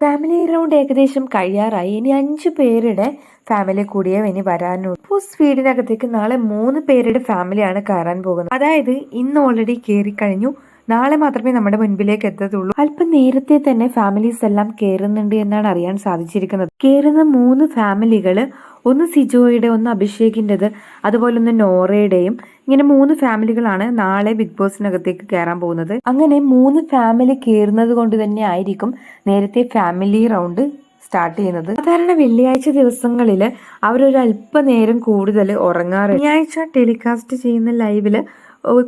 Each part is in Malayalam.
ഫാമിലി റൗണ്ട് ഏകദേശം കഴിയാറായി. ഇനി അഞ്ചു പേരുടെ ഫാമിലി കൂടിയേ ഇനി വരാനുള്ളൂ. ഇപ്പോൾ വീടിനകത്തേക്ക് നാളെ മൂന്ന് പേരുടെ ഫാമിലിയാണ് കയറാൻ പോകുന്നത്. അതായത് ഇന്ന് ഓൾറെഡി കയറി കഴിഞ്ഞു. നാളെ മാത്രമേ നമ്മുടെ മുൻപിലേക്ക് എത്തത്തുള്ളൂ. അല്പം നേരത്തെ തന്നെ ഫാമിലീസ് എല്ലാം കയറുന്നുണ്ട് എന്നാണ് അറിയാൻ സാധിച്ചിരിക്കുന്നത്. കയറുന്ന മൂന്ന് ഫാമിലികൾ ഒന്ന് സിജോയുടെ ഒന്ന് അഭിഷേകിന്റെത് അതുപോലെ ഒന്ന് നോറയുടെയും ഇങ്ങനെ മൂന്ന് ഫാമിലികളാണ് നാളെ ബിഗ് ബോസിനകത്തേക്ക് കയറാൻ പോകുന്നത്. അങ്ങനെ മൂന്ന് ഫാമിലി കയറുന്നത് കൊണ്ട് തന്നെ ആയിരിക്കും നേരത്തെ ഫാമിലി റൗണ്ട് സ്റ്റാർട്ട് ചെയ്യുന്നത്. സാധാരണ വെള്ളിയാഴ്ച ദിവസങ്ങളിൽ അവരൊരു കൂടുതൽ ഉറങ്ങാറ്. വെള്ളിയാഴ്ച ടെലികാസ്റ്റ് ചെയ്യുന്ന ലൈവിൽ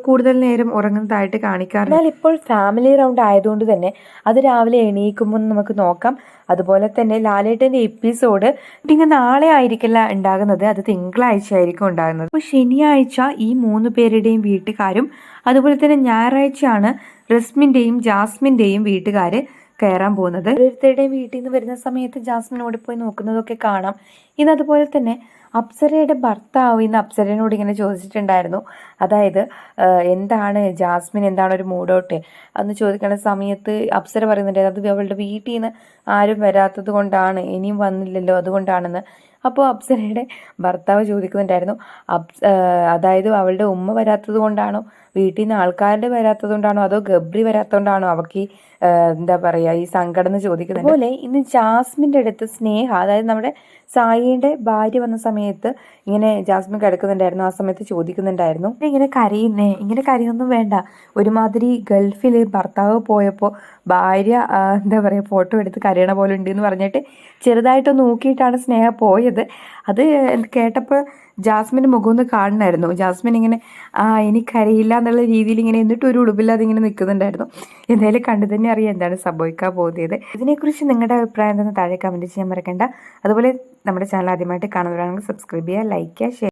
കൂടുതൽ നേരം ഉറങ്ങുന്നതായിട്ട് കാണിക്കാറുണ്ട്. എന്നാൽ ഇപ്പോൾ ഫാമിലി റൗണ്ട് ആയതുകൊണ്ട് തന്നെ അത് രാവിലെ എണീക്കുമ്പോൾ നമുക്ക് നോക്കാം. അതുപോലെ തന്നെ ലാലേട്ടന്റെ എപ്പിസോഡ് ഇങ്ങനെ നാളെ ആയിരിക്കില്ല ഉണ്ടാകുന്നത്. അത് തിങ്കളാഴ്ച ആയിരിക്കും ഉണ്ടാകുന്നത്. അപ്പോൾ ശനിയാഴ്ച ഈ മൂന്ന് പേരുടെയും വീട്ടുകാരും അതുപോലെ തന്നെ ഞായറാഴ്ചയാണ് റസ്മിന്റെയും ജാസ്മിന്റെയും വീട്ടുകാർ കയറാൻ പോകുന്നത്. ഓരോരുത്തരുടെയും വീട്ടിൽ നിന്ന് വരുന്ന സമയത്ത് ജാസ്മിൻ ഓടിപ്പോയി നോക്കുന്നതൊക്കെ കാണാം. ഇന്ന് അതുപോലെ തന്നെ അപ്സരയുടെ ഭർത്താവ് ഇന്ന് അപ്സരയോട് ഇങ്ങനെ ചോദിച്ചിട്ടുണ്ടായിരുന്നു. അതായത് എന്താണ് ജാസ്മിൻ എന്താണ് ഒരു മൂഡോട്ട് അന്ന് ചോദിക്കുന്ന സമയത്ത് അപ്സര പറയുന്നുണ്ടായിരുന്നു അത് അവളുടെ വീട്ടിൽ നിന്ന് ആരും വരാത്തത് കൊണ്ടാണ് ഇനിയും വന്നില്ലല്ലോ അതുകൊണ്ടാണെന്ന്. അപ്പോൾ അപ്സരയുടെ ഭർത്താവ് ചോദിക്കുന്നുണ്ടായിരുന്നു അപ്സ് അതായത് അവളുടെ ഉമ്മ വരാത്തത് കൊണ്ടാണോ? വീട്ടിൽ നിന്ന് ആൾക്കാരുടെ വരാത്തത് കൊണ്ടാണോ? അതോ ഗബ്രി വരാത്തതുകൊണ്ടാണോ അവൾക്ക് എന്താ പറയുക ഈ സങ്കടം എന്ന് ചോദിക്കുന്നത് അതുപോലെ ഇന്ന് ജാസ്മിന്റെ അടുത്ത് സ്നേഹ അതായത് നമ്മുടെ സായിയുടെ ഭാര്യ വന്ന സമയത്ത് ഇങ്ങനെ ജാസ്മിൻ കിടക്കുന്നുണ്ടായിരുന്നു ആ സമയത്ത് ചോദിക്കുന്നുണ്ടായിരുന്നു. ഇങ്ങനെ കരയുന്നേ ഇങ്ങനെ കരയൊന്നും വേണ്ട. ഒരുമാതിരി ഗൾഫിൽ ഭർത്താവ് പോയപ്പോൾ ഭാര്യ എന്താ പറയുക ഫോട്ടോ എടുത്ത് കരയണ പോലെ ഉണ്ട് എന്ന് പറഞ്ഞിട്ട് ചെറുതായിട്ട് നോക്കിയിട്ടാണ് സ്നേഹ പോയത്. അത് കേട്ടപ്പോൾ ജാസ്മിന്റെ മുഖം ഒന്ന് കാണണമായിരുന്നു ജാസ്മിൻ ഇങ്ങനെ ആ എനിക്കറിയില്ല എന്നുള്ള രീതിയിൽ ഇങ്ങനെ എന്നിട്ട് ഒരു ഉടുപ്പില്ലാതെ ഇങ്ങനെ നിൽക്കുന്നുണ്ടായിരുന്നു എന്തായാലും കണ്ടു തന്നെ അറിയാം എന്താണ് സംഭവിക്കാൻ പോകുന്നത്. ഇതിനെക്കുറിച്ച് നിങ്ങളുടെ അഭിപ്രായം എന്താണെന്ന് താഴെ കമന്റ് ചെയ്യാൻ മറക്കണ്ട. അതുപോലെ നമ്മുടെ ചാനൽ ആദ്യമായിട്ട് കാണുന്നവരാണെങ്കിൽ സബ്സ്ക്രൈബ് ചെയ്യുക ലൈക്ക് ചെയ്യുക ഷെയർ